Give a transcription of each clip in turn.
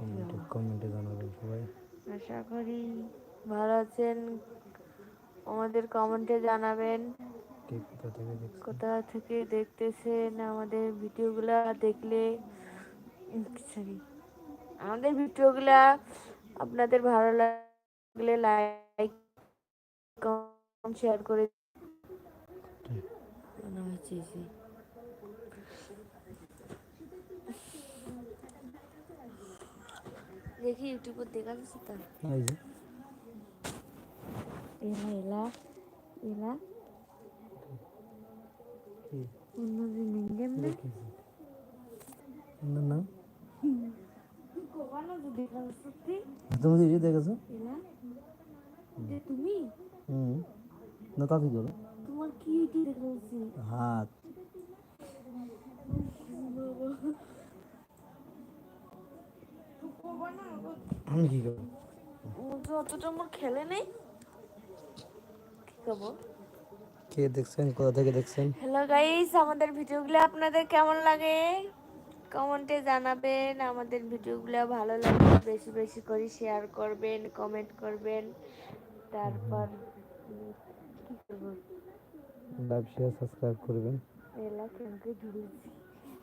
কমেন্টে কমেন্টে জানাবেন সবাই। আশা করি ভালো আছেন। আমাদের কমেন্টে জানাবেন। কোথা থেকে দেখতেছেন আমাদের ভিডিওগুলা দেখলে? সরি আমাদের ভিডিওগুলা আপনাদের ভালো লাগলে লাইক কমেন্ট শেয়ার করে দেখি ইউটিউবে দেখা যাচ্ছে তো। এই যে। এলা এলা এলা। অন্য যদি দেখা তুমি দেখেছ? এলা? তুমি? হুম। না করো তোমার কি এটি দেখা যাচ্ছে হাত। আমি কি করব? তো অতটা আমার খেলে নেই। কি খবর কে দেখছেন? কোথা থেকে দেখছেন? হ্যালো গাইস আমাদের ভিডিওগুলো আপনাদের কেমন লাগে? কমেন্টে জানাবেন আমাদের ভিডিওগুলো ভালো লাগলে বেশি বেশি করে শেয়ার করবেন কমেন্ট করবেন। তারপর কি করব? লাইভ শেয়ার সাবস্ক্রাইব করবেন এলা কেমকে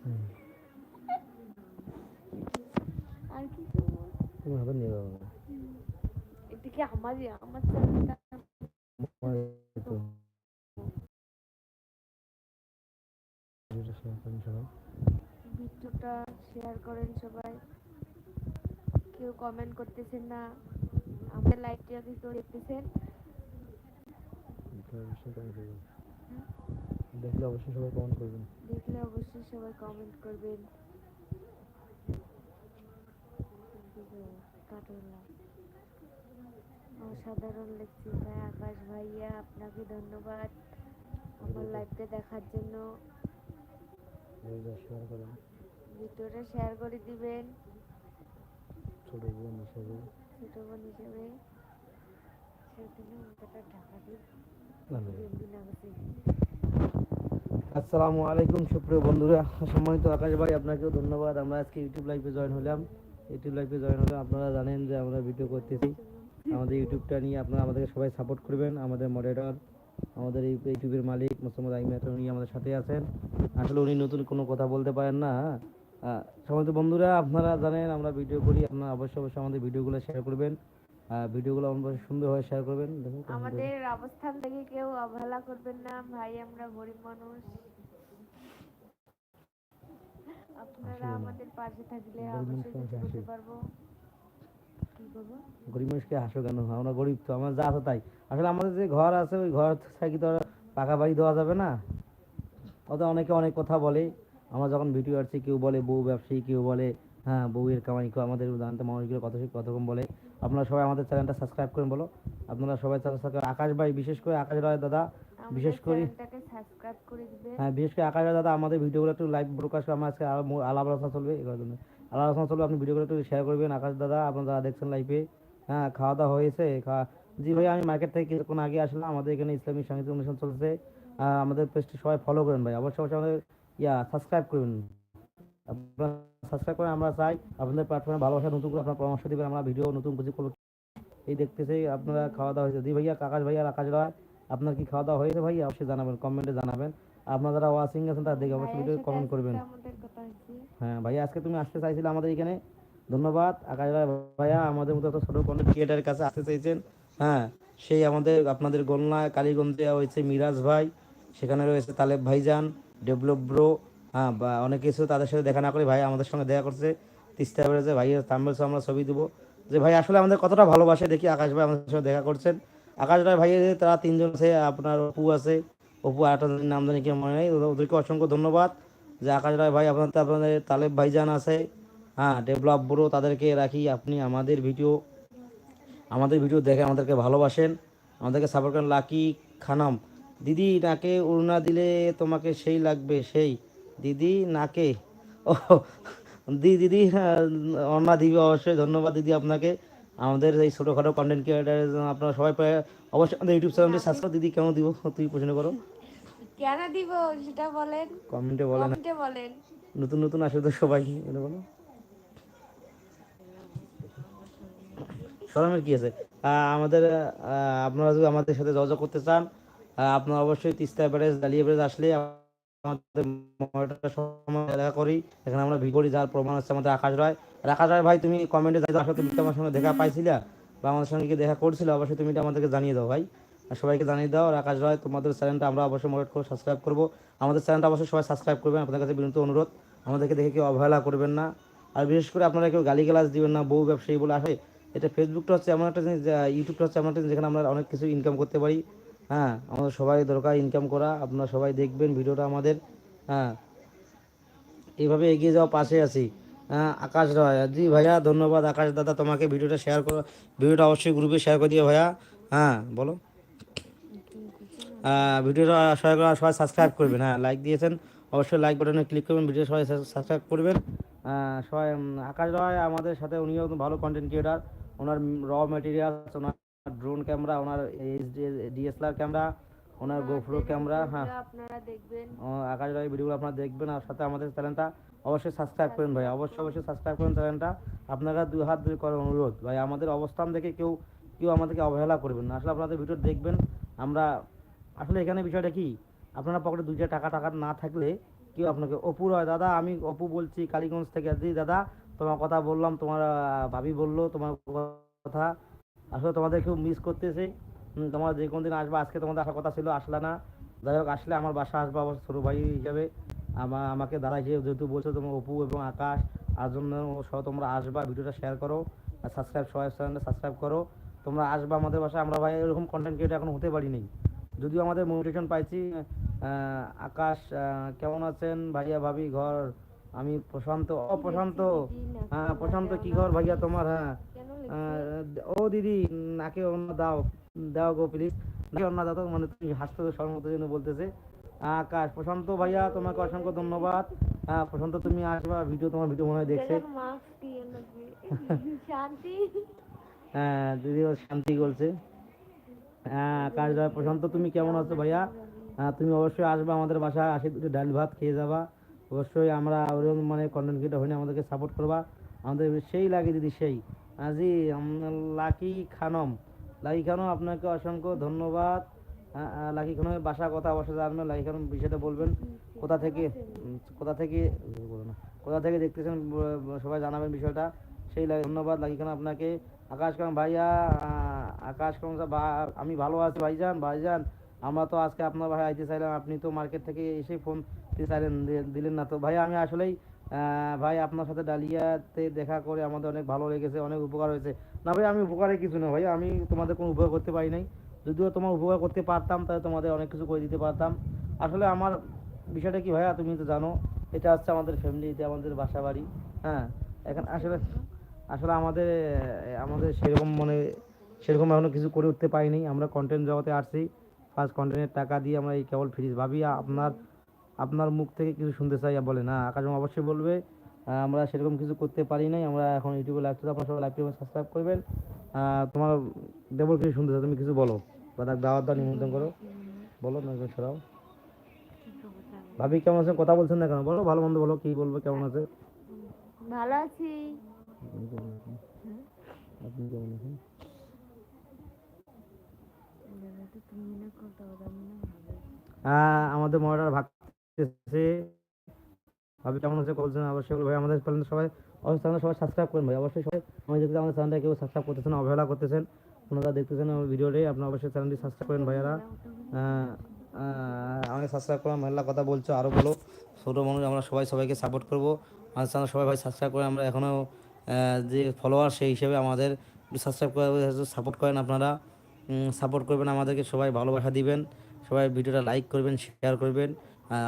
হুম। আর কি করব তুমি হাতে নিয়ে যাব। না এদিকে আমারই আমার ভিডিওটা শেয়ার করেন সবাই। ভিডিওটা শেয়ার করেন সবাই কেউ কমেন্ট করতেছেন না আমাদের লাইভটা কি কেউ দেখতেছেন। দেখলে অবশ্যই সবাই কমেন্ট করবেন। দেখলে অবশ্যই সবাই কমেন্ট করবেন। অসাধারণ লিখছি ভাই আকাশ ভাইয়া আপনাকে ধন্যবাদ আমার লাইভটা দেখার জন্য। ভিডিওটা শেয়ার করে দিবেন। ছোট বোন হিসেবে। ছোট বোন হিসেবে। আসসালামু আলাইকুম সুপ্রিয় বন্ধুরা সম্মানিত আকাশ ভাই আপনাকেও ধন্যবাদ। আমরা আজকে ইউটিউব লাইভে জয়েন হলাম। ইউটিউব লাইভে জয়েন হলাম আপনারা জানেন যে আমরা ভিডিও করতেছি। আমাদের ইউটিউবটা নিয়ে আপনারা আমাদেরকে সবাই সাপোর্ট করবেন। আমাদের মডারেটর আমাদের ইউটিউবের মালিক মোসাম্মদ আইমাত উনি আমাদের সাথে আছেন। আসলে উনি নতুন কোনো কথা বলতে পারেন না হ্যাঁ? সম্মানিত বন্ধুরা, আপনারা জানেন আমরা ভিডিও করি, আপনারা অবশ্যই অবশ্যই আমাদের ভিডিওগুলো শেয়ার করবেন। ভিডিওগুলো অবশ্যই সুন্দরভাবে শেয়ার করবেন। আমাদের অবস্থান থেকে কেউ অবহেলা করবেন না। ভাই, আমরা গরিব মানুষ। আপনারা আমাদের পাশে থাকলে অবশ্যই করতে পারব। গরিব মানুষকে হাসো কেন? আমরা গরিব তো আমার যা আছে তাই। আসলে আমাদের যে ঘর আছে ওই ঘর থাকি তো পাকা বাড়ি দেওয়া যাবে না? অত অনেকে অনেক কথা বলে। আমরা যখন ভিডিও আসছি কেউ বলে বউ ব্যবসায়ী কেউ বলে হ্যাঁ বউয়ের কামাই কেউ আমাদের জানতে মানুষগুলো কত কত রকম বলে। আপনারা সবাই আমাদের চ্যানেলটা সাবস্ক্রাইব করেন বলো। আপনারা সবাই সাবস্ক্রাইব আকাশ ভাই বিশেষ করে আকাশ রায় দাদা বিশেষ করে সাবস্ক্রাইব করে দিবেন হ্যাঁ বিশেষ করে আকাশ দাদা আমাদের ভিডিওগুলো একটু লাইভ ব্রোকাস্ট করে আমরা আজকে আলাপ আলোচনা চলবে এগুলোর জন্য আলাপ আলোচনা চলবে আপনি ভিডিওগুলো একটু শেয়ার করবেন আকাশ দাদা আপনারা যারা দেখছেন লাইভে হ্যাঁ খাওয়া দাওয়া হয়েছে খাওয়া জি ভাই আমি মার্কেট থেকে কিছুক্ষণ আগে আসলাম আমাদের এখানে ইসলামিক সাংস্কৃতিক অনুষ্ঠান চলছে। আমাদের পেজটি সবাই ফলো করেন ভাই অবশ্যই অবশ্যই আমাদের ইয়া সাবস্ক্রাইব করবেন। আপনারা সাবস্ক্রাইব করে আমরা চাই আপনাদের প্ল্যাটফর্মে ভালোবাসা নতুন করে আপনার পরামর্শ দিবেন আমরা ভিডিও নতুন কিছু করব এই দেখতেছি আপনারা খাওয়া দাওয়া হয়েছে। জি ভাইয়া আকাশ ভাইয়া আকাশ রায় আপনার কি খাওয়া দাওয়া হয়েছে ভাই অবশ্যই জানাবেন কমেন্টে জানাবেন। আপনারা যারা ওয়াচিং আছেন তারা দেখে অবশ্যই ভিডিও কমেন্ট করবেন। হ্যাঁ ভাইয়া আজকে তুমি আসতে চাইছিলে আমাদের এখানে। ধন্যবাদ। আকাশ ভাইয়া আমাদের মতো একটা ছোটো কন্টেন্ট ক্রিয়েটারের কাছে আসতে চাইছেন। হ্যাঁ সেই আমাদের আপনাদের গণনা কালীগঞ্জে হয়েছে মিরাজ ভাই সেখানে রয়েছে তালেব ভাইজান ডেভেলপ ব্রো হ্যাঁ বা অনেক কিছু তাদের সাথে দেখা না করে ভাই আমাদের সঙ্গে দেখা করছে। তিস্তা বেড়েছে ভাইয়ের তাম্বেল আমরা ছবি দেবো। যে ভাই আসলে আমাদের কতটা ভালোবাসে দেখি আকাশ ভাই আমাদের সঙ্গে দেখা করছেন। আকাশ রায় ভাইয়ের তারা তিনজন আছে আপনার অপু আছে। অপু আরেকটা নাম জানি কি মনে নেই। ওদেরকে অসংখ্য ধন্যবাদ যে আকাশ রায় ভাই আপনার আপনাদের তালেব ভাইজান আছে। হ্যাঁ ডেভেলপ ব্রো তাদেরকে রাখি আপনি আমাদের ভিডিও আমাদের ভিডিও দেখে আমাদেরকে ভালোবাসেন। আমাদেরকে সাপোর্ট করেন। লাকি খানাম দিদি নাকে উড়না দিলে তোমাকে সেই লাগবে সেই। দিদি নাকে ও দিদি হ্যাঁ, অন্না দিবি অবশ্যই ধন্যবাদ দিদি আপনাকে। আমাদের এই ছোটোখাটো কন্টেন্ট ক্রিয়েটার আপনারা সবাই প্রায় অবশ্যই আমাদের ইউটিউব চ্যানেলটি সাবস্ক্রাইব দিদি কেমন দিব? তুই প্রশ্ন করো। কেন দিব? সেটা বলেন। কমেন্টে বলেন। কমেন্টে বলেন। নতুন নতুন আসে তো সবাই এটা বলো। শরমের কি আছে? আমাদের আপনারা যদি আমাদের সাথে যোগাযোগ করতে চান আপনারা অবশ্যই তিস্তা ব্যারেজ ডালিয়া ব্যারেজ আসলে আমাদের দেখা করি। এখানে আমরা ভিডিও করি যার প্রমাণ হচ্ছে আমাদের আকাশ রায় আকাশ রায় ভাই, তুমি কমেন্টে যাই আসলে তুমি কি আমার সঙ্গে দেখা পাইছিলা, বা আমাদের সঙ্গে দেখা করছিলে, অবশ্যই তুমি এটা আমাদেরকে জানিয়ে দাও ভাই। আর সবাইকে জানিয়ে দাও আকাশ রায় তোমাদের চ্যানেলটা আমরা অবশ্যই মোটিভেট করে সাবস্ক্রাইব করব। আমাদের চ্যানেলটা অবশ্যই সবাই সাবস্ক্রাইব করবেন। আপনাদের কাছে বিনীত অনুরোধ, আমাদেরকে দেখে কেউ অবহেলা করবেন না। আর বিশেষ করে আপনারা কেউ গালি গালাজ দিবেন না, বউ ব্যবসায়ী বলে আসে, এটা ফেসবুকটা হচ্ছে এমন একটা জিনিস ইউটিউবটা হচ্ছে এমন একটা জিনিস যেখানে আমরা অনেক কিছু ইনকাম করতে পারি। হ্যাঁ আমাদের সবাই দরকার ইনকাম করা, আপনারা সবাই দেখবেন, ভিডিওটা আমাদের। হ্যাঁ এইভাবে এগিয়ে যাওয়া, পাশে আছি। আকাশ রয়। জি ভাইয়া, ধন্যবাদ আকাশ দাদা তোমাকে ভিডিওটা শেয়ার করো ভিডিওটা অবশ্যই গ্রুপে শেয়ার করে দিও ভাইয়া। হ্যাঁ বলো। ভিডিওটা সবাই সবাই সাবস্ক্রাইব করবেন। হ্যাঁ লাইক দিয়েছেন, অবশ্যই লাইক বাটনে ক্লিক করবেন ভিডিও সবাই সাবস্ক্রাইব করবেন। সবাই আকাশ রয় আমাদের সাথে, উনিও ভালো content creator owner raw materials owner drone camera owner H DSLR camera owner GoPro camera হ্যাঁ। আপনারা দেখবেন। আকাশ রায় ভিডিওগুলো আপনারা দেখবেন আর সাথে আমাদের চ্যানেলটা অবশ্যই সাবস্ক্রাইব করেন ভাই। অবশ্যই অবশ্যই সাবস্ক্রাইব করেন চ্যানেলটা। আপনারা দুই হাত ধরে করার অনুরোধ ভাই আমাদের অবস্থান দেখে কেউ কেউ আমাদেরকে অবহেলা করবেন না। আসলে আপনাদের ভিডিও দেখবেন আমরা আসলে এখানে বিষয়টা কি? আপনারা পকেটে দুইটা টাকা টাকা না থাকলে কেউ আপনাকে অপু রয় দাদা আমি অপু বলছি কালীগঞ্জ থেকে জি দাদা তোমার কথা বললাম তোমার ভাবি বলল তোমার কথা। আসলে তোমাদের কেউ মিস করতেছে। তোমার যে কোনো দিন আসবে আজকে তোমাদের আসার কথা ছিল আসলে না। যাই হোক আসলে আমার বাসা আসবে আমার ছোটো ভাই হিসাবে। আমা আমাকে দাঁড়া হিসেবে যেহেতু বলছো তোমার অপু এবং আকাশ আর জন্য সহ তোমরা আসবা ভিডিওটা শেয়ার করো আর সাবস্ক্রাইব সবাই চ্যানেলটা সাবস্ক্রাইব করো। তোমরা আসবা আমাদের বাসায় আমরা ভাই এরকম কন্টেন্ট ক্রিয়েটার এখন হতে পারি নাই যদিও আমাদের মোটিভেশন পাইছি আকাশ কেমন আছেন ভাইয়া ভাবি ঘর? আমি প্রশান্ত ও প্রশান্ত। হ্যাঁ প্রশান্ত কি ঘর ভাইয়া তোমার? হ্যাঁ। ও দিদি নাকে অন্য দাও। দাও গো প্লিজ অন্য তো মানে তুমি হাসতে সর্বত জন্য বলতেছে। আকাশ প্রশান্ত ভাইয়া তোমাকে অসংখ্য ধন্যবাদ। হ্যাঁ প্রশান্ত তুমি আসবা ভিডিও তোমার ভিডিও মনে হয় দেখছে। হ্যাঁ দিদি শান্তি বলছে। হ্যাঁ আকাশ ভাই প্রশান্ত তুমি কেমন আছো ভাইয়া? হ্যাঁ তুমি অবশ্যই আসবে আমাদের বাসায় আসে দুটো ডাল ভাত খেয়ে যাবা। অবশ্যই আমরা ওরকম মানে কন্টেন্ট ক্রিয়েটার হইলে আমাদেরকে সাপোর্ট করবা। আমাদের সেই লাগে দিদি সেই। আহ, জি লাকি খানম। লাকি খানম আপনাকে অসংখ্য ধন্যবাদ। আহ, লাকি খানমের বাসার কথা অবশ্যই জানবেন লাকি খানম বিষয়টা বলবেন। কোথা থেকে কোথা থেকে কোথা থেকে দেখতেছেন সবাই জানাবেন বিষয়টা। সেই ধন্যবাদ লাকি খান আপনাকে। আকাশ খান ভাইয়া আকাশ খান আমি ভালো আছি ভাইজান ভাইজান। আমরা তো আজকে আপনার ভাই আইতে চাইলাম আপনি তো মার্কেট থেকে এসে ফোন দিতে চাইলেন দিলেন না। তো ভাইয়া আমি আসলেই ভাই, আপনার সাথে ডালিয়াতে দেখা করে আমাদের অনেক ভালো লেগেছে, অনেক উপকার হয়েছে। না ভাই, আমি উপকারে কিছু না ভাই, আমি তোমাদের কোনো উপকার করতে পারি নাই। যদিও তোমার উপকার করতে পারতাম, তাহলে তোমাদের অনেক কিছু করে দিতে পারতাম। আসলে আমার বিষয়টা কি ভাইয়া, তুমি তো জানো, এটা হচ্ছে আমাদের ফ্যামিলি এটা আমাদের বাসা বাড়ি হ্যাঁ? এখন আসলে আসলে আমাদের আমাদের সেরকম মানে সেরকম এখনও কিছু করে উঠতে পারিনি। আমরা কন্টেন্ট জগতে আসছি ফার্স্ট কন্টেন্টের টাকা দিয়ে আমরা এই কেবল ফ্রিজ ভাবি। আপনার আপনার মুখ থেকে কিছু শুনতে চাই বলে না। আকাশ অবশ্যই বলবে আমরা সেরকম কিছু করতে পারি নাই আমরা এখন ইউটিউবে লাইভ আপনারা সবাই লাইভ সাবস্ক্রাইব করবেন। তোমার দেবর কিছু শুনতে চাও তুমি কিছু বলো। বা তার দাওয়াত দাও নিমন্ত্রণ করো। বলো না ছড়াও। ভাবি কেমন আছেন? কথা বলছেন না কেন? বলো ভালো মন্দ বলো কি বলব কেমন আছে? ভালো আছি। আপনি কেমন আছেন? আপনি কেমন আছেন আমাদের ভাগতেছে ভাবি কেমন আছে? বলছেন অবশ্যই ভাই, আমাদের চ্যানেল সবাই অবশ্যই সবাই সাবস্ক্রাইব করুন ভাই। অবশ্যই সবাই আমি দেখতে আমাদের চ্যানেলটা কেউ সাবস্ক্রাইব করতেছেন অবহেলা করতেছেন ওনারা দেখতেছেন আমার ভিডিওটি আপনারা অবশ্যই চ্যানেলটি সাবস্ক্রাইব করেন ভাইয়ারা। আমাকে সাবস্ক্রাইব করা মহিলা কথা বলছো আরও বলো। ছোটো মানুষ, আমরা সবাই সবাইকে সাপোর্ট করব। আমাদের চ্যানেল সবাই ভাই সাবস্ক্রাইব করে, আমরা এখনও যে ফলোয়ার সেই হিসেবে আমাদের সাবস্ক্রাইব করে সাপোর্ট করেন আপনারা। সাপোর্ট করবেন আমাদেরকে, সবাই ভালোবাসা দিবেন। সবাই ভিডিওটা লাইক করবেন শেয়ার করবেন।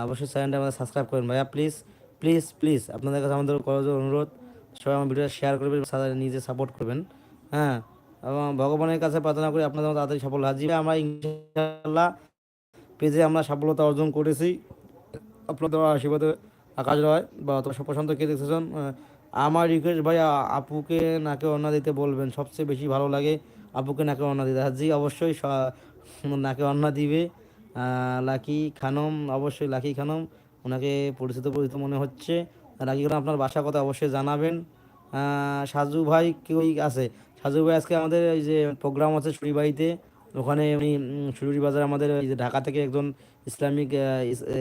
অবশ্যই চ্যানেলটা আমাদের সাবস্ক্রাইব করবেন। ভাইয়া প্লিজ প্লিজ প্লিজ আপনাদের কাছে আমাদের করার অনুরোধ, সবাই আমার ভিডিওটা শেয়ার করবেন নিজে সাপোর্ট করবেন। হ্যাঁ এবং ভগবানের কাছে প্রার্থনা করি আপনাদের তাড়াতাড়ি সফল হাজি আমরা ইনশাল্লাহ পেজে আমরা সফলতা অর্জন করেছি। আপনাদের আশীর্বাদে আকাশ রয় বা তোমার প্রশান্ত কে দেখতেছেন আমার রিকোয়েস্ট ভাই আপুকে নাকে অন্না দিতে বলবেন, সবচেয়ে বেশি ভালো লাগে আপুকে নাকে অন্না দিতে। হাজি অবশ্যই নাকে অন্না দিবে। লাকি খানম, অবশ্যই লাকি খানম। ওনাকে পরিচিত পরিচিত মনে হচ্ছে। লাকি খানম আপনার বাসা কথা অবশ্যই জানাবেন। সাজু ভাই কেউই আছে? সাজু ভাই আজকে আমাদের এই যে প্রোগ্রাম আছে বাড়িতে ওখানে উনি শুরুরি বাজার আমাদের এই যে ঢাকা থেকে একজন ইসলামিক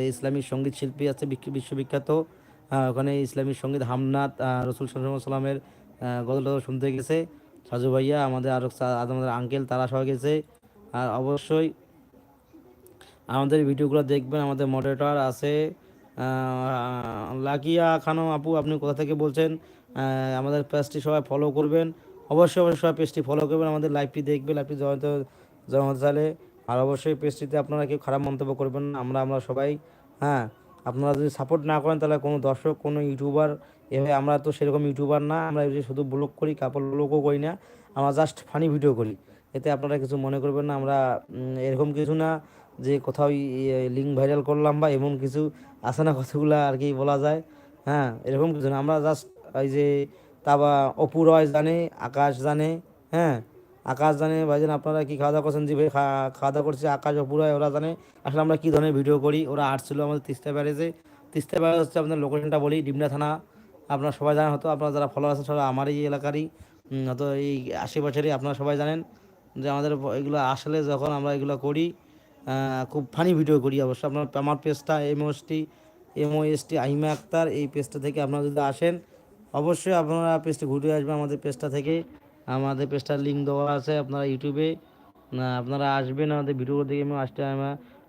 ইসলামিক সংগীত শিল্পী আছে বিখ্য- বিশ্ববিখ্যাত। ওখানে ইসলামিক সংগীত হামনাথ রসুল সাল্লামের গল্প শুনতে গেছে। সাজু ভাইয়া আমাদের আরও চা- আমাদের আঙ্কেল তারা সবাই গেছে। আর অবশ্যই আমাদের ভিডিওগুলো দেখবেন, আমাদের মডারেটর আছে লাকিয়া খানো আপু, আপনি কোথা থেকে বলছেন? আমাদের পেজটি সবাই ফলো করবেন। অবশ্যই অবশ্যই সবাই পেজটি ফলো করবেন, আমাদের লাইভটি দেখবেন লাইভটি জমাতে জমাতে চাইলে আর অবশ্যই পেজটিতে আপনারা কেউ খারাপ মন্তব্য করবেন আমরা আমরা সবাই হ্যাঁ আপনারা যদি সাপোর্ট না করেন, তাহলে কোনো দর্শক, কোনো ইউটিউবার এভাবে আমরা তো সেরকম ইউটিউবার না, আমরা শুধু ব্লগ করি কাপড় ব্লগও করি না, আমরা জাস্ট ফানি ভিডিও করি। এতে আপনারা কিছু মনে করবেন না, আমরা এরকম কিছু না। যে কোথাও লিঙ্ক ভাইরাল করলাম বা এমন কিছু আছে না কথাগুলো আর কি বলা যায়। হ্যাঁ এরকম কিছু না। আমরা জাস্ট এই যে তাবা, অপু রয় জানে, আকাশ জানে হ্যাঁ। আকাশ জানে ভাই ভাইজান আপনারা কি খাওয়া দাওয়া করছেন? জি ভাই খাওয়া দাওয়া করছে। আকাশ, অপু রয়, ওরা জানে। আসলে আমরা কী ধরনের ভিডিও করি? ওরা আসছিল আমাদের তিস্তা ব্যারেজে। তিস্তা ব্যারেজ হচ্ছে আপনাদের লোকেশনটা বলি ডিমনা থানা। আপনারা সবাই জানেন হয়তো। আপনারা যারা ফলো আছেন, সবাই আমার এই এলাকারই। হয়তো এই আশেপাশেরই আপনারা সবাই জানেন। যে আমাদের এগুলো আসলে যখন আমরা এগুলো করি খুব ফানি ভিডিও করি অবশ্য। আপনার আমার পেজটা এমওএসটি এমওএসটি আহিমা আক্তার এই পেজটা থেকে আপনারা যদি আসেন অবশ্যই আপনারা পেজটি ঘুরে আসবেন আমাদের পেজটা থেকে। আমাদের পেজটার লিঙ্ক দেওয়া আছে আপনারা ইউটিউবে না, আপনারা আসবেন আমাদের ভিডিও দেখে আমি আসতে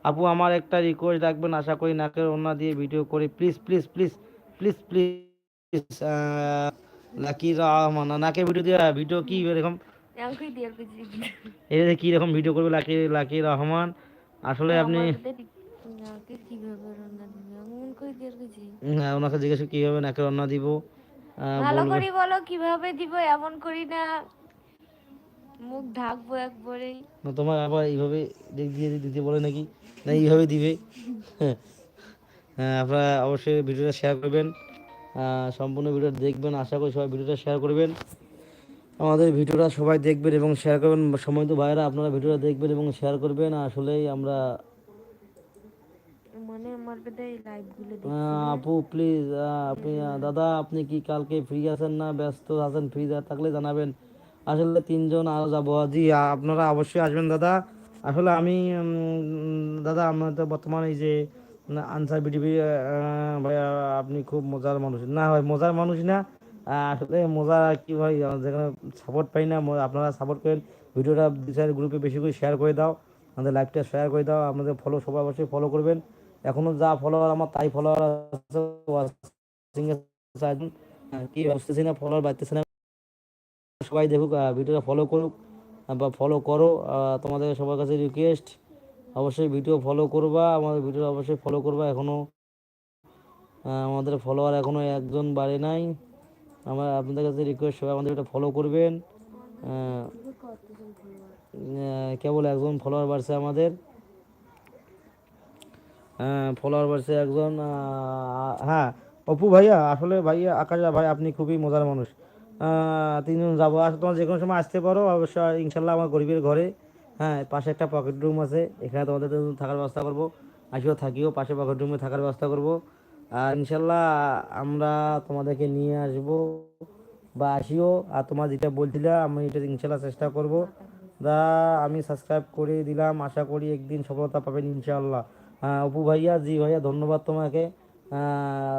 আপু আমার একটা রিকোয়েস্ট রাখবেন আশা করি নাকের ওনা দিয়ে ভিডিও করে। Please please please please please Lucky Rahman নাকে ভিডিও দিয়ে ভিডিও কি এরকম? আমাকে দিয়ে কিছু রকম ভিডিও করবে লাকি লাকি রহমান? আসলে আপনি দিয়ে কিছু হ্যাঁ, ওনাকে জিজ্ঞেস কীভাবে নাকের রান্না দিব ভালো করে বলো কীভাবে দিব এমন করি না। মুখ ঢাকবো একবারেই। না তোমার আবার এইভাবে দিয়ে দিতে বলে নাকি? না এইভাবে দিবে। হ্যাঁ আপনারা অবশ্যই ভিডিওটা শেয়ার করবেন। সম্পূর্ণ ভিডিও দেখবেন। আশা করি সবাই ভিডিওটা শেয়ার করবেন। আমাদের ভিডিওটা সবাই দেখবেন এবং শেয়ার করবেন। সময় তো ভাইরা আপনারা ভিডিওটা দেখবেন এবং শেয়ার করবেন। আসলেই আমরা আপু প্লিজ আপনি দাদা আপনি কি কালকে ফ্রি আছেন না? ব্যস্ত আছেন ফ্রি থাকলে জানাবেন। আসলে তিনজন আরও যাব। জি আপনারা অবশ্যই আসবেন দাদা। আসলে আমি দাদা আমরা তো বর্তমানে এই যে আনসার বিটিভি ভাইয়া আপনি খুব মজার মানুষ। না ভাই মজার মানুষ না আসলে মজা কি ভাই যেখানে সাপোর্ট পাই না আপনারা সাপোর্ট করেন, ভিডিওটা বিচার গ্রুপে বেশি করে শেয়ার করে দাও, আমাদের লাইভটা শেয়ার করে দাও, আমাদের ফলো সবাই অবশ্যই ফলো করবেন। এখনও যা ফলোয়ার আমার, তাই ফলোয়ার আছে কি বুঝতেছি না ফলোয়ার বাড়তেছে না। সবাই দেখুক ভিডিওটা ফলো করুক বা ফলো করো তোমাদের সবার কাছে রিকোয়েস্ট অবশ্যই ভিডিও ফলো করবা, আমাদের ভিডিও অবশ্যই ফলো করবা এখনও আমাদের ফলোয়ার এখনও একজন বাড়ে নাই। আমার আপনাদের কাছে রিকোয়েস্ট সবাই আমাদের এটা ফলো করবেন। কেবল একজন ফলোয়ার বাড়ছে আমাদের? ফলোয়ার বাড়ছে একজন হ্যাঁ অপু ভাইয়া, আসলে ভাইয়া, আকাশ ভাই, আপনি খুবই মজার মানুষ। তিনজন যাব। আর তোমার যে কোনো সময় আসতে পারো, অবশ্যই ইনশাল্লাহ আমার গরিবের ঘরে। হ্যাঁ পাশে একটা পকেট রুম আছে, এখানে তোমাদের থাকার ব্যবস্থা করব। আসিও, থাকিও, পাশে পকেট রুমে থাকার ব্যবস্থা করব। ইনশাল্লাহ আমরা তোমাদেরকে নিয়ে আসব বা আসিও। আর তোমার যেটা বলছিলে, আমি এটা ইনশাল্লাহ চেষ্টা করব। দা, আমি সাবস্ক্রাইব করে দিলাম। আশা করি একদিন সফলতা পাবেন ইনশাল্লাহ। অপু ভাইয়া, জি ভাইয়া, ধন্যবাদ তোমাকে।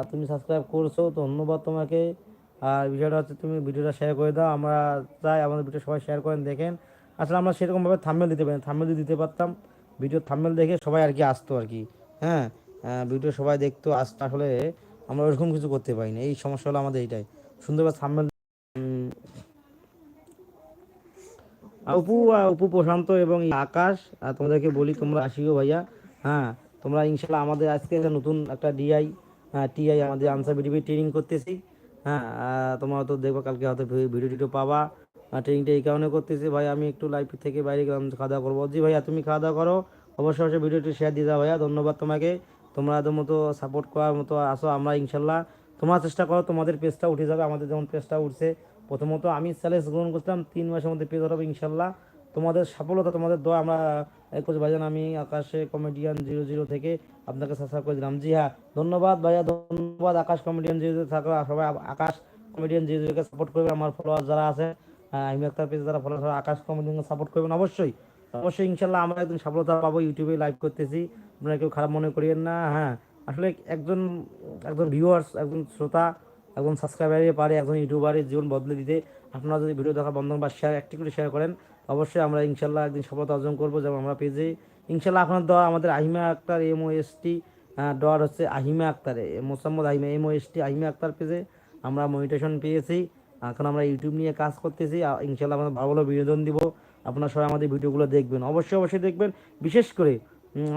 তুমি সাবস্ক্রাইব করছ, ধন্যবাদ তোমাকে। আর বিষয়টা হচ্ছে, তুমি ভিডিওটা শেয়ার করে দাও। আমরা চাই আমাদের ভিডিও সবাই শেয়ার করেন, দেখেন। আসলে আমরা সেরকমভাবে থাম্বেল দিতে পারি থাম্বেল দিতে পারতাম। ভিডিও থাম্বেল দেখে সবাই আর কি আসতো আর কি। হ্যাঁ? ভিডিও সবাই দেখতো আসতো আসলে আমরা ওরকম কিছু করতে পারি না এই সমস্যা হলো আমাদের এইটাই। সুন্দরভাবে সামনে অপু অপু প্রশান্ত এবং আকাশ তোমাদেরকে বলি, তোমরা আসিও ভাইয়া। হ্যাঁ তোমরা ইনশাল্লাহ আমাদের আজকে একটা নতুন একটা ডিআই হ্যাঁ টিআই আমাদের আনসার বিডিবি ট্রেনিং করতেছি। হ্যাঁ তোমরা তো দেখব, কালকে হয়তো ভিডিও টিডিও পাবা। ট্রেনিংটা এই কারণে করতেছি। ভাই, আমি একটু লাইভ থেকে বাইরে গেলাম, খাওয়া দাওয়া করব। জি ভাইয়া, তুমি খাওয়া দাওয়া করো। অবশ্যই অবশ্যই ভিডিওটি শেয়ার দিয়ে দাও ভাইয়া। ধন্যবাদ তোমাকে। তোমরা এদের মতো সাপোর্ট করার মতো আসো আমরা ইনশাল্লাহ। তোমরা চেষ্টা করো, তোমাদের পেজটা উঠে যাবে, আমাদের যেমন পেজটা উঠছে। প্রথমত আমি চ্যালেঞ্জ গ্রহণ করছিলাম, তিন মাসের মধ্যে পেজ হবে ইনশাল্লাহ। তোমাদের সফলতা, তোমাদের দোয়া আমরা একুশ ভাইজান, আমি আকাশে কমেডিয়ান জিরো জিরো থেকে আপনাকে সাবস্ক্রাইব করে দিলাম। জি হ্যাঁ ধন্যবাদ ভাইয়া, ধন্যবাদ আকাশ কমেডিয়ান জিরো জিরো থাকো, সবাই আকাশ কমেডিয়ান জিরো জিরোকে সাপোর্ট করবে, আমার ফলোয়ার যারা আছে। আমি একটা পেজ যারা ফলো আকাশ কমেডি সাপোর্ট করবেন অবশ্যই। অবশ্যই ইনশাল্লাহ আমরা একদিন সফলতা পাবো ইউটিউবে লাইভ করতেছি। আপনারা কেউ খারাপ মনে করিয়েন না হ্যাঁ। আসলে একজন একজন ভিউয়ার্স একজন শ্রোতা, একজন সাবস্ক্রাইবারে পারে, একজন ইউটিউবারের জীবন বদলে দিতে আপনারা যদি ভিডিও দেখা বন্ধ বা শেয়ার একটি করে শেয়ার করেন, অবশ্যই আমরা ইনশাল্লাহ একদিন সফলতা অর্জন করব যেমন আমরা পেজে ইনশাল্লাহ আপনার দেওয়া আমাদের আহিমা আক্তার এম টি ডর হচ্ছে আহিমা আক্তারে মোসাম্মদ আহিমা এম টি আহিমা আক্তার পেজে আমরা মনিটেশন পেয়েছি, এখন আমরা ইউটিউব নিয়ে কাজ করতেছি ইনশাল্লাহ আমরা ভালো ভালো বিনোদন দিব। আপনারা সবাই আমাদের ভিডিওগুলো দেখবেন। অবশ্যই অবশ্যই দেখবেন। বিশেষ করে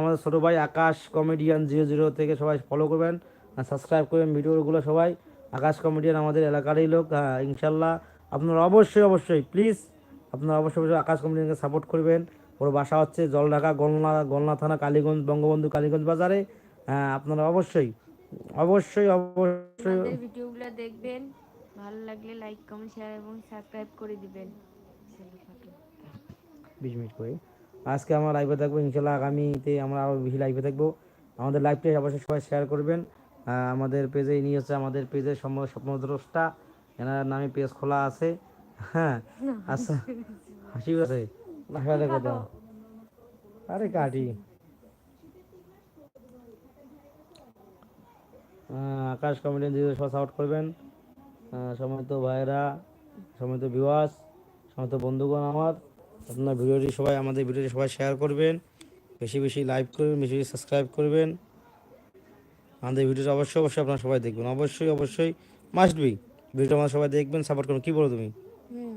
আমাদের ছোটো ভাই আকাশ কমেডিয়ান জিরো জিরো থেকে সবাই ফলো করবেন আর সাবস্ক্রাইব করবেন ভিডিওগুলো সবাই। আকাশ কমেডিয়ান আমাদের এলাকারই লোক হ্যাঁ, ইনশাল্লাহ। আপনারা অবশ্যই অবশ্যই প্লিজ আপনারা অবশ্যই অবশ্যই আকাশ কমেডিয়ানকে সাপোর্ট করবেন। ওর বাসা হচ্ছে জলঢাকা গলনা গলনা থানা কালীগঞ্জ বঙ্গবন্ধু কালীগঞ্জ বাজারে। হ্যাঁ আপনারা অবশ্যই অবশ্যই অবশ্যই। ভিডিওগুলো দেখবেন। ভালো লাগলে লাইক কমেন্ট শেয়ার এবং সাবস্ক্রাইব করে দিবেন। বিশ মিনিট করে আজকে আমরা লাইভে থাকব ইনশাল্লাহ আগামীতে আমরা আরও বেশি লাইভে থাকব। আমাদের লাইভটা অবশ্যই সবাই শেয়ার করবেন। আমাদের পেজে ইনি হচ্ছে আমাদের পেজে স্বপ্নদ্রষ্টা এনার নামে পেজ খোলা আছে। হ্যাঁ আচ্ছা। হাসি আছে কথা আরে কাটি। আকাশ কমেডিয়ান যদি সব সাপোর্ট করবেন। আহ, সমস্ত ভাইয়েরা সমস্ত বিওয়াস সমস্ত বন্ধুগণ আমার। আপনার ভিডিওটি সবাই আমাদের ভিডিওটি সবাই শেয়ার করবেন বেশি বেশি লাইক করবেন বেশি বেশি সাবস্ক্রাইব করবেন। আমাদের ভিডিওটা অবশ্যই অবশ্যই আপনারা সবাই দেখবেন। অবশ্যই অবশ্যই মাস্ট বি ভিডিওটা আমরা সবাই দেখবেন সাপোর্ট করবেন। কী বলো তুমি? হুম।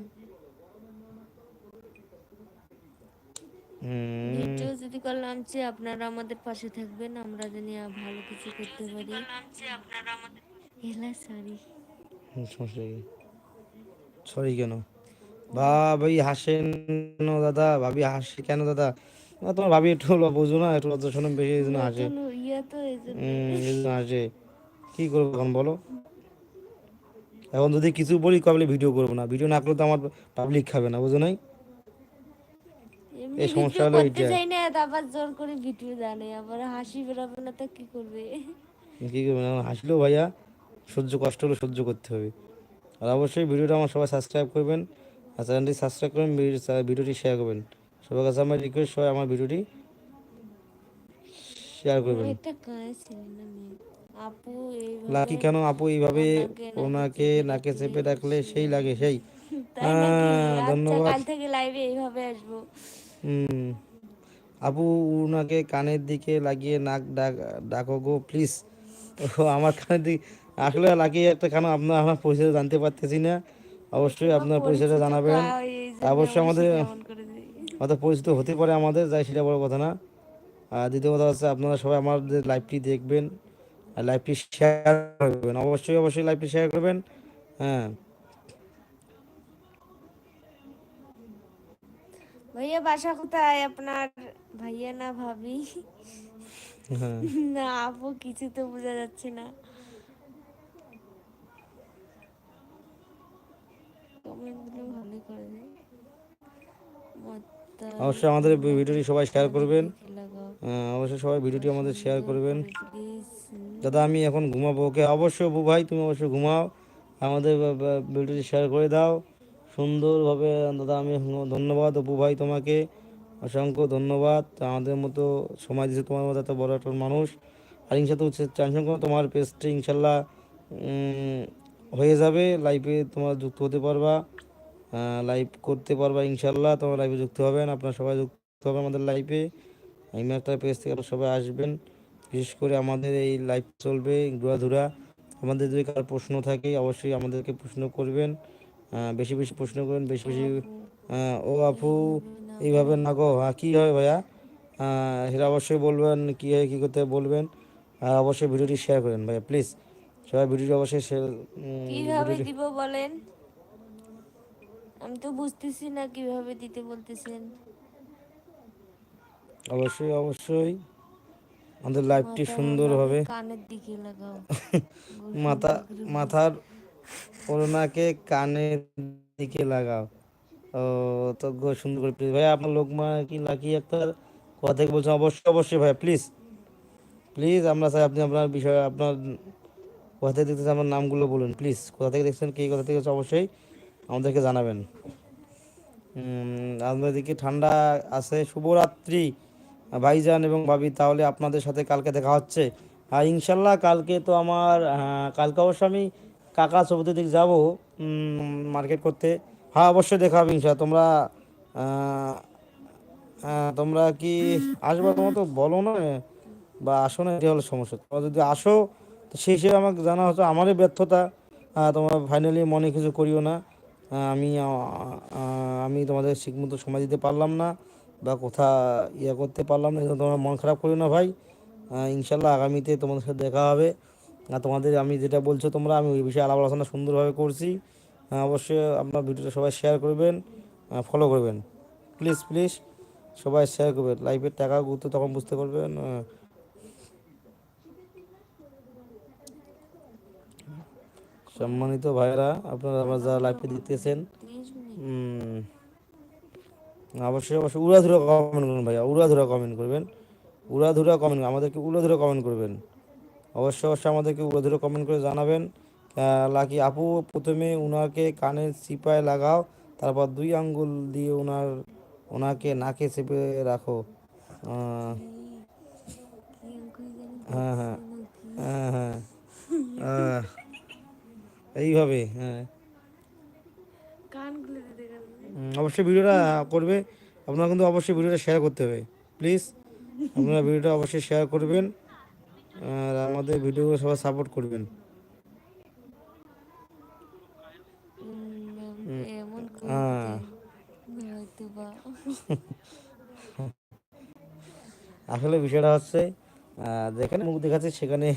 হুম, ভিডিও যদি করলাম যে আপনারা আমাদের পাশে থাকবেন। আমরা যেন ভালো কিছু করতে পারি। সরি কেন? ভাবি হাসেন দাদা ভাবি হাসে কেন দাদা? না তোমার ভাবি একটু বুঝো না একটু লজ্জা শোনো বেশি এই জন্য হাসে। এই জন্য। জন্য হাসে। কি করব এখন বলো? এখন যদি কিছু বলি কবে ভিডিও করব না? ভিডিও না করলে তো আমার পাবলিক খাবে না বুঝো নাই? এই সমস্যা হলো এইটা। না আবার জোর করে ভিডিও জানে আবার হাসি বেরোবে না তো কি করবে? কি করবেন এখন হাসলেও ভাইয়া। সহ্য কষ্ট হলে সহ্য করতে হবে। আর অবশ্যই ভিডিওটা আমার সবাই সাবস্ক্রাইব করবেন। আর চ্যানেলটি সাবস্ক্রাইব করবেন ভিডিওটি শেয়ার করবেন। সবার কাছে আমার রিকোয়েস্ট হয় আমার ভিডিওটি শেয়ার করবেন। লাকি কেন? আপু এইভাবে ওনাকে নাকে চেপে রাখলে সেই লাগে সেই। আহ, আচ্ছা ধন্যবাদ। কাল থেকে লাইভে এইভাবে আসব। হুম। আপু ওনাকে কানের দিকে লাগিয়ে নাক ডাক গো প্লিজ ও আমার কানের দিকে আসলে লাকি একটা কেন? আপনার আমার পরিচয় জানতে পারতেছি না। অবশ্যই আপনার পরিচয়টা জানাবেন। অবশ্যই আমাদের। হয়তো পরিচিত হতে পারে আমাদের যাই সেটা বড় কথা না। আর দ্বিতীয় কথা হচ্ছে আপনারা সবাই আমাদের লাইভটি দেখবেন আর লাইভটি শেয়ার করবেন। অবশ্যই অবশ্যই লাইভটি শেয়ার করবেন। হ্যাঁ। ভাইয়া বাসা কোথায়? আপনার ভাইয়া না ভাবি? হ্যাঁ। না আপু কিছু তো বোঝা যাচ্ছে না। কমেন্টগুলো ভালো করে দেয়। অবশ্যই আমাদের ভিডিওটি সবাই শেয়ার করবেন। লাগাও অবশ্যই সবাই ভিডিওটি আমাদের শেয়ার করবেন। দাদা আমি এখন ঘুমাবো। ওকে অবশ্যই অপু ভাই তুমি অবশ্যই ঘুমাও। আমাদের ব- ব- ভিডিওটি শেয়ার করে দাও। সুন্দরভাবে দাদা আমি ধন্যবাদ অপু ভাই তোমাকে। অসংখ্য ধন্যবাদ। আমাদের মতো সময় দিয়েছে তোমার মতো এত বড় একটা মানুষ। আর ইনশাল্লাহ হচ্ছে টেনশন তোমার পেজটি ইনশাল্লাহ হয়ে যাবে লাইভে তোমার যুক্ত হতে পারবা লাইভ করতে পারবা ইনশাল্লাহ তোমার লাইভে যুক্ত হবেন আপনারা সবাই যুক্ত হবেন আমাদের লাইভে আমি একটা পেজ থেকে আপনারা সবাই আসবেন, বিশেষ করে আমাদের এই লাইভ চলবে ঘোরাধুরা। আমাদের যদি কার প্রশ্ন থাকে, অবশ্যই আমাদেরকে প্রশ্ন করবেন বেশি বেশি প্রশ্ন করবেন, বেশি বেশি ও আপু, এইভাবে না গো হ্যাঁ কী হয় ভাইয়া? সেটা অবশ্যই বলবেন, কী হয়, কী করতে হয়, বলবেন। আর অবশ্যই ভিডিওটি শেয়ার করেন ভাইয়া প্লিজ সবাই ভিডিওটি অবশ্যই শেয়ার কীভাবে দিব বলেন? আমি তো বুঝতেছি না কীভাবে দিতে বলতেছেন। অবশ্যই অবশ্যই। আমাদের লাইভটি সুন্দর হবে। কানের দিকে লাগাও। মাথা মাথার ওড়নাকে কানের দিকে লাগাও। ও তো গো সুন্দর করে প্লিজ ভাই আপনার লোকমা কি লাকি একটা কথা থেকে বলছেন? অবশ্যই অবশ্যই ভাই প্লিজ প্লিজ আমরা চাই আপনি আপনার বিষয়ে আপনার কোথা থেকে দেখতেছেন আমার নামগুলো বলুন প্লিজ কোথা থেকে দেখছেন, কে কোথা থেকে অবশ্যই আমাদেরকে জানাবেন। আমাদের দিকে ঠান্ডা আছে, শুভরাত্রি, ভাইজান এবং ভাবি। তাহলে আপনাদের সাথে কালকে দেখা হচ্ছে। আর ইনশাল্লাহ কালকে তো আমার কালকে অবশ্য আমি কাকা সবুজের দিক যাব মার্কেট করতে। হ্যাঁ অবশ্যই দেখা হবে ইনশাল্লাহ। তোমরা তোমরা কি আসবে তোমরা তো বলো না, বা আসো না, এটা হলো সমস্যা। তোমরা যদি আসো তো সেই হিসেবে আমাকে জানা হতো আমারই ব্যর্থতা তোমরা ফাইনালি মনে কিছু করিও না। আমি আমি তোমাদের ঠিকমতো সময় দিতে পারলাম না বা কোথা ইয়ে করতে পারলাম না তোমরা মন খারাপ করিও না ভাই। ইনশাল্লাহ আগামীতে তোমাদের সাথে দেখা হবে। আর তোমাদের, আমি যেটা বলছো তোমরা, আমি ওই বিষয়ে আলাপ আলোচনা সুন্দরভাবে করছি। অবশ্যই আপনার ভিডিওটা সবাই শেয়ার করবেন ফলো করবেন। প্লিজ প্লিজ সবাই শেয়ার করবেন। লাইফের টাকা গুরুত্ব তখন বুঝতে পারবেন সম্মানিত ভাইরা আপনারা আমার যারা মিনিট উম, অবশ্যই অবশ্যই উড়াধুরা কমেন্ট করবেন ভাইয়া উড়াধুরা কমেন্ট করবেন উড়াধুরা কমেন্ট আমাদেরকে উড়াধুরা কমেন্ট করবেন। অবশ্যই অবশ্যই আমাদেরকে উড়াধুরা কমেন্ট করে জানাবেন। লাকি আপু প্রথমে উনাকে কানের চিপায় লাগাও তারপর দুই আঙ্গুল দিয়ে ওনার ওনাকে নাকে চেপে রাখো আহ, কি অঙ্কুশ জানি হ্যাঁ হ্যাঁ নাকি? হ্যাঁ হ্যাঁ আহ, এইভাবে হ্যাঁ। অবশ্যই ভিডিওটা করবে। আপনারা কিন্তু অবশ্যই ভিডিওটা শেয়ার করতে হবে প্লিজ আপনারা ভিডিওটা অবশ্যই শেয়ার করবেন আর আমাদের ভিডিও সবাই সাপোর্ট করবেন। হ্যাঁ। আসলে বিষয়টা হচ্ছে যেখানে মুখ দেখাচ্ছে সেখানে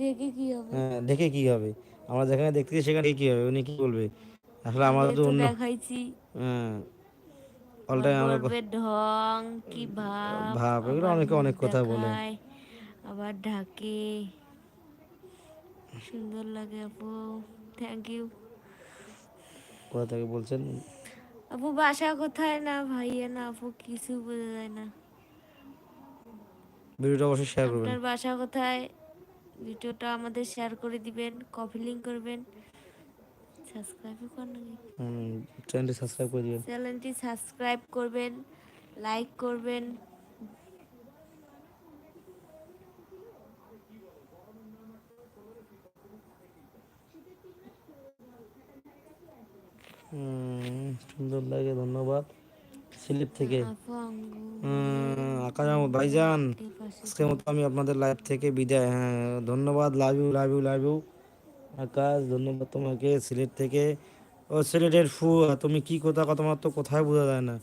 দেখে কি হবে? দেখে কি হবে। আমরা যেখানে দেখতেছি সেখানে কি হবে? উনি কি বলবে? আসলে আমাদের তো অন্য দেখাইছি। অল টাইম আমরা ঢং কি ভাব? ভাব, এগুলো অনেকে অনেক কথা বলে। আবার ঢাকে। সুন্দর লাগে আপু। থ্যাংক ইউ কোথা থেকে বলছেন? আপু বাসা কোথায় না? ভাইয়া না আপু কিছু বোঝা যায় না। ভিডিওটা অবশ্যই শেয়ার করবেন। আপনার বাসা কোথায়? ভিডিওটা আমাদের শেয়ার করে দিবেন কপি লিঙ্ক করবেন। সাবস্ক্রাইবও করেন নাকি? চ্যানেলটি সাবস্ক্রাইব করে দিবেন। চ্যানেলটি সাবস্ক্রাইব করবেন লাইক করবেন। সুন্দর লাগে ধন্যবাদ। স্লিপ থেকে। আকাশ ভাইজান আজকের মতো আমি আপনাদের লাইভ থেকে বিদায়। হ্যাঁ ধন্যবাদ love you love you love you Akash ধন্যবাদ তোমাকে সিলেট থেকে। ও সিলেটের ফু তুমি কি কথা কথা তোমার তো কোথায় বোঝা যায় না।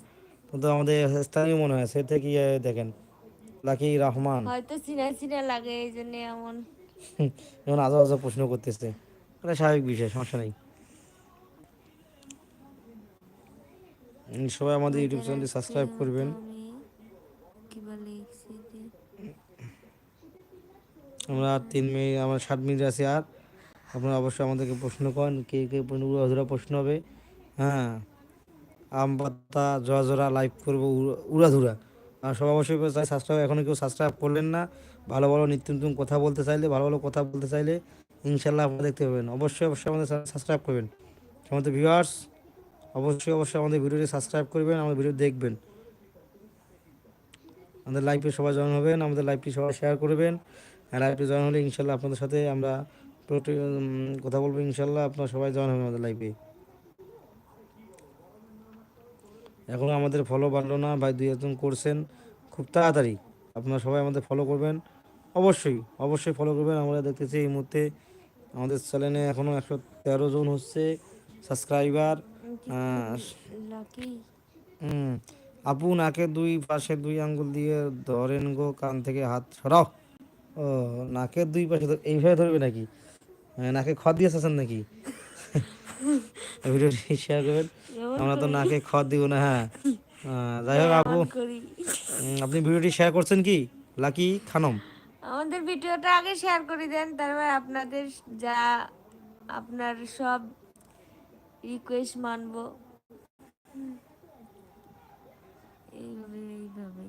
তো আমাদের স্থানীয় মনে হয় সে থেকে দেখেন লাকি রহমান। হয়তো চিনা চিনা লাগে এই জন্য এমন। যেমন আজা আজা প্রশ্ন করতেছে। এটা স্বাভাবিক বিষয় সমস্যা নেই। সবাই আমাদের ইউটিউব চ্যানেলটি সাবস্ক্রাইব করবেন। আমরা আর তিন মিনিট আমরা ষাট মিনিট আছে আর। আপনারা অবশ্যই আমাদেরকে প্রশ্ন করেন কে কে উড়াধুরা প্রশ্ন হবে। হ্যাঁ আম পাতা জোড়া জোড়া লাইভ করব উড়া- উড়াধুরা আর সবাই অবশ্যই সাবস্ক্রাইব এখনও কেউ সাবস্ক্রাইব করলেন না ভালো ভালো নিত্য নতুন কথা বলতে চাইলে ভালো ভালো কথা বলতে চাইলে ইনশাল্লাহ আপনারা দেখতে পাবেন। অবশ্যই অবশ্যই আমাদের সাবস্ক্রাইব করবেন। আমাদের ভিউয়ার্স অবশ্যই অবশ্যই আমাদের ভিডিওটি সাবস্ক্রাইব করবেন, আমাদের ভিডিও দেখবেন। আমাদের লাইভে সবাই জয়েন হবেন, আমাদের লাইভটি সবাই শেয়ার করবেন। লাইভে জয়েন হলে ইনশাল্লাহ আপনাদের সাথে আমরা কথা বলব ইনশাল্লাহ, আপনারা সবাই জয়েন হবেন আমাদের লাইভে এখন আমাদের ফলো বাড়লো না, ভাই দুই একজন করছেন, খুব তাড়াতাড়ি আপনারা সবাই আমাদের ফলো করবেন। অবশ্যই অবশ্যই ফলো করবেন, আমরা দেখতেছি এই মুহূর্তে আমাদের চ্যানেলে এখনও একশো তেরো জন হচ্ছে সাবস্ক্রাইবার আপু নাকে দুই পাশে দুই আঙ্গুল দিয়ে ধরেন গো কান থেকে হাত সরাও। ও নাকের দুই পাশে এইভাবে ধরবে নাকি? হ্যাঁ, নাকে খদ দিয়ে আছেন নাকি? ভিডিওটি শেয়ার করবেন। আমরা তো নাকে খদ দিব না হ্যাঁ। যাই হোক আপু। আপনি ভিডিওটি শেয়ার করছেন কি? লাকি খানম। আমাদের ভিডিওটা আগে শেয়ার করে দেন তারপর আপনাদের যা আপনার সব রিকোয়েস্ট মানবো। এইভাবে এইভাবে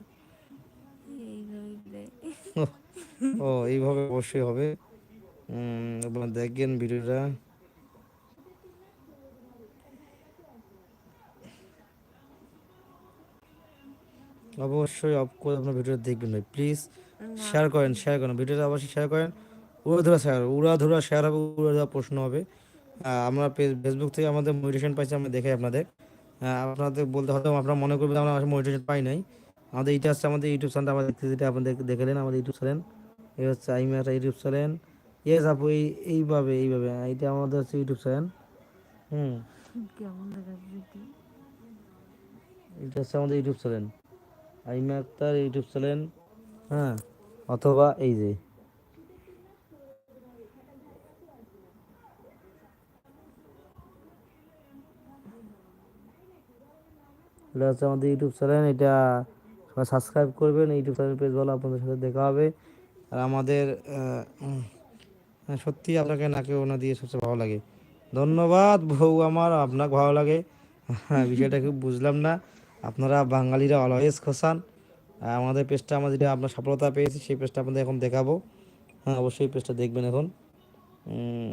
ও এইভাবে অবশ্যই হবে। আপনারা দেখবেন ভিডিওটা। অবশ্যই অফ করে আপনার ভিডিওটা দেখবেন ভাই প্লিজ। শেয়ার করেন শেয়ার করেন ভিডিওটা অবশ্যই শেয়ার করেন। উড়া ধরা শেয়ার উড়া ধরা শেয়ার হবে উড়া ধরা প্রশ্ন হবে। আমরা ফেসবুক থেকে আমাদের মোটিভেশন পাইছি আমরা দেখে আপনাদের। আপনাদের বলতে হয়তো আপনারা মনে করবেন আমরা মোটিভেশন পাই নাই। আমাদের এইটা হচ্ছে আমাদের ইউটিউব চ্যানেলটা আমাদের দেখতে যেটা আপনাদের দেখলেন আমাদের ইউটিউব চ্যানেল এই হচ্ছে আইমি একটা ইউটিউব চ্যানেল ইয়েস আপু এই এইভাবে এইভাবে। এইটা আমাদের হচ্ছে ইউটিউব চ্যানেল হুম। এটা হচ্ছে আমাদের YouTube channel Aimi Akter YouTube channel হ্যাঁ অথবা এই যে এটা হচ্ছে আমাদের ইউটিউব চ্যানেল এটা সবাই সাবস্ক্রাইব করবেন। ইউটিউব চ্যানেল পেজ বলো আপনাদের সাথে দেখা হবে। আর আমাদের সত্যি আপনাকে নাকে ওনা দিয়ে সবচেয়ে ভালো লাগে। ধন্যবাদ, বউ আমার, আপনাকে ভালো লাগে। হ্যাঁ বিষয়টা খুব বুঝলাম না। আপনারা বাঙালিরা অলওয়েজ খোসান। আমাদের পেজটা আমরা যেটা আপনার সফলতা পেয়েছি, সেই পেজটা আপনাদের এখন দেখাবো। হ্যাঁ অবশ্যই পেজটা দেখবেন এখন।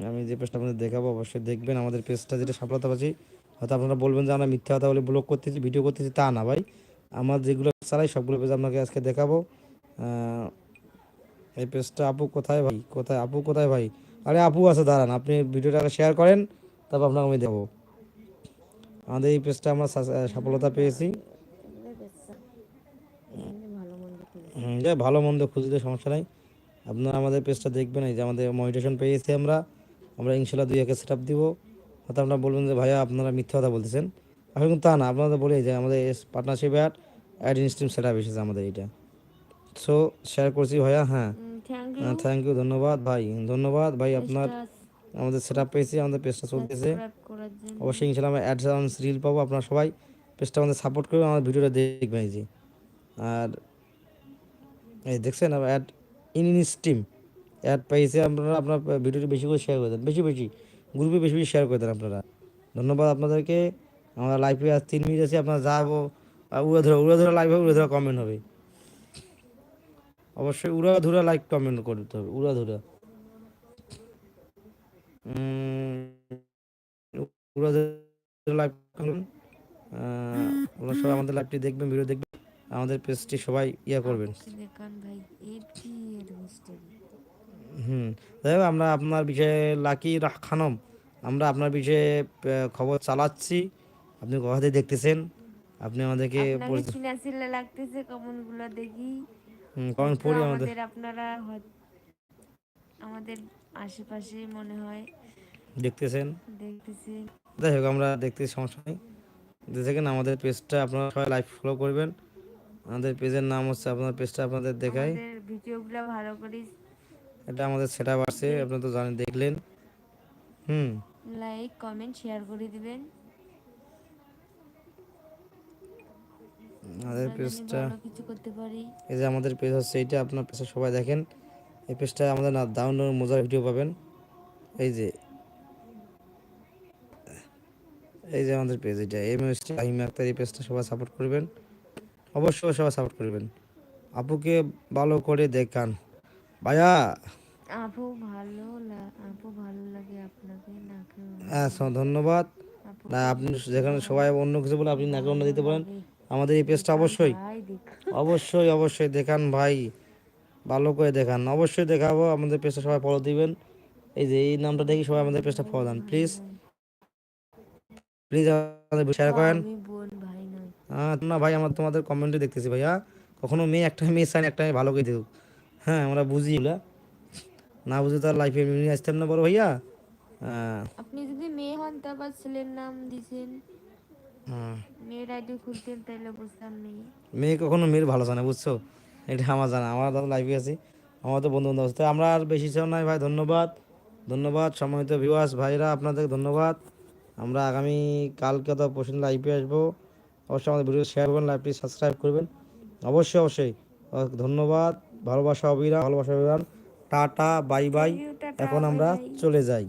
আমি যে পেজটা আপনাদের দেখাবো, অবশ্যই দেখবেন আমাদের পেজটা যেটা সফলতা পাচ্ছি। হয়তো আপনারা বলবেন যে আমরা মিথ্যা কথা বলে ব্লগ করতেছি ভিডিও করতেছি। তা না ভাই। আমার যেগুলো চালাই সবগুলো পেজ আপনাকে আজকে দেখাবো। এই পেজটা আপু কোথায় ভাই? কোথায়? আপু কোথায় ভাই? আরে আপু আছে, দাঁড়ান। আপনি ভিডিওটা শেয়ার করেন, তারপর আপনাকে আমি দেবো আমাদের এই পেজটা আমরা সফলতা পেয়েছি। ভালো মন্দ খুঁজলে সমস্যা নাই। আপনারা আমাদের পেজটা দেখবেন, এই যে আমাদের মনিটেশন পেয়েছি আমরা। আমরা ইনশাল্লাহ দুই একে সেট আপ দিব। হয়তো আপনারা বলবেন যে ভাইয়া আপনারা মিথ্যা কথা বলতেছেন। আসলে কিন্তু তা না আপনাদের বলি যে আমাদের partnership ad ad in stream set up এসেছে আমাদের এটা। সো শেয়ার করছি ভাইয়া হ্যাঁ। থ্যাংক ইউ ধন্যবাদ ভাই। ধন্যবাদ ভাই আপনার আমাদের সেট আপ পেয়েছি আমাদের পেজটা চলতেছে। অবশ্যই ইনশাল্লাহ আমরা অ্যাডভান্স রিল পাবো আপনারা সবাই পেজটা আমাদের সাপোর্ট করবে আমাদের ভিডিওটা দেখবেন যে। আর এই দেখছেন ad in in stream ad পেয়েছে আপনারা আপনার ভিডিওটি বেশি করে শেয়ার করে দেন। বেশি বেশি। গ্রুপে বেশি বেশি শেয়ার করে দেন আপনারা। ধন্যবাদ আপনাদেরকে। আমরা লাইভে আজ তিন মিনিট আছি, আপনারা যাব উড়া ধরা উড়া ধরা লাইভ হবে, উড়া ধরা কমেন্ট হবে। অবশ্যই উড়া ধরা লাইক কমেন্ট করতে হবে, উড়া ধরা। সবাই আমাদের লাইভটি দেখবেন ভিডিও দেখবেন। আমাদের পেজটি সবাই ইয়া করবেন। ভাই হুম। যাই হোক আমরা আপনার বিষয়ে লাকি খানম। আমরা আপনার বিষয়ে খবর চালাচ্ছি। আপনি কথাতে দেখতেছেন। আপনি আমাদেরকে আপনাকে পরিচিত- লাগতেছে কমেন্টগুলো দেখি কমেন্ট পড়ি আমাদের আমাদের আপনারা আমাদের আশেপাশে মনে হয় দেখতেছেন। দেখতেছি। যাই হোক আমরা দেখতে সমস্যা নেই। দেখেন আমাদের পেজটা আপনারা সবাই লাইভ ফলো করবেন। আমাদের পেজের নাম হচ্ছে আপনার পেজটা আপনাদের দেখাই। ভিডিওগুলো ভালো করে এটা আমাদের সেট আপ আছে আপনি তো জানেন দেখলেন। হুম। লাইক কমেন্ট শেয়ার করে দিবেন। আমাদের পেজটা কিছু করতে পারি। এই যে আমাদের পেজ হচ্ছে এইটা আপনার পেজে সবাই দেখেন। এই পেজটা আমাদের না ডাউনলোড মজার ভিডিও পাবেন। এই যে এই যে আমাদের পেজ এটা এম এস আহিম আক্তার এই পেজটা সবাই সাপোর্ট করবেন। অবশ্যই সবাই সাপোর্ট করবেন। আপুকে ভালো করে দেখান। ভাইয়া। আপু ভালো আপু ভালো লাগে আপনাকে নাকি হ্যাঁ স- ধন্যবাদ। না আপনি যেখানে সবাই অন্য কিছু বলে আপনি নাকে অন্য দিতে পারেন। আমাদের এই পেজটা অবশ্যই। অবশ্যই অবশ্যই দেখান ভাই। ভালো করে দেখান। অবশ্যই দেখাবো আমাদের পেজটা সবাই ফলো দিবেন। এই যে এই নামটা দেখি সবাই আমাদের পেজটা ফলো দেন প্লিজ প্লিজ আমাদের শেয়ার করেন। হ্যাঁ না ভাই আমার তোমাদের কমেন্টে দেখতেছি ভাইয়া। কখনো মেয়ে একটা মেয়ে সাইন একটা ভালো করে দেব হ্যাঁ আমরা বুঝি এগুলা। না বুঝে তো আর লাইফে এমনি আসতাম না বড় ভাইয়া। আপনি যদি মেয়ে হন তারপর ছেলের নাম দিছেন। হ্যাঁ। মেয়ের খুলতেন বুঝতাম মেয়ে মেয়ে কখনো মেয়ের ভালো জানে বুঝছ? এটা আমার জানা আমার দাদা লাইফে আছি আমার তো বন্ধু বান্ধব আমরা আর বেশি চাও নাই ভাই ধন্যবাদ। ধন্যবাদ সম্মানিত ভিউয়ার্স ভাইরা আপনাদের ধন্যবাদ। আমরা আগামী কালকে তো পরশু লাইভে আসব। অবশ্যই আমাদের ভিডিও শেয়ার করবেন লাইভটি সাবস্ক্রাইব করবেন। অবশ্যই অবশ্যই। ধন্যবাদ। ভালোবাসা অবিরাম ভালোবাসা অবিরাম। Tata bye bye. এখন আমরা চলে যাই।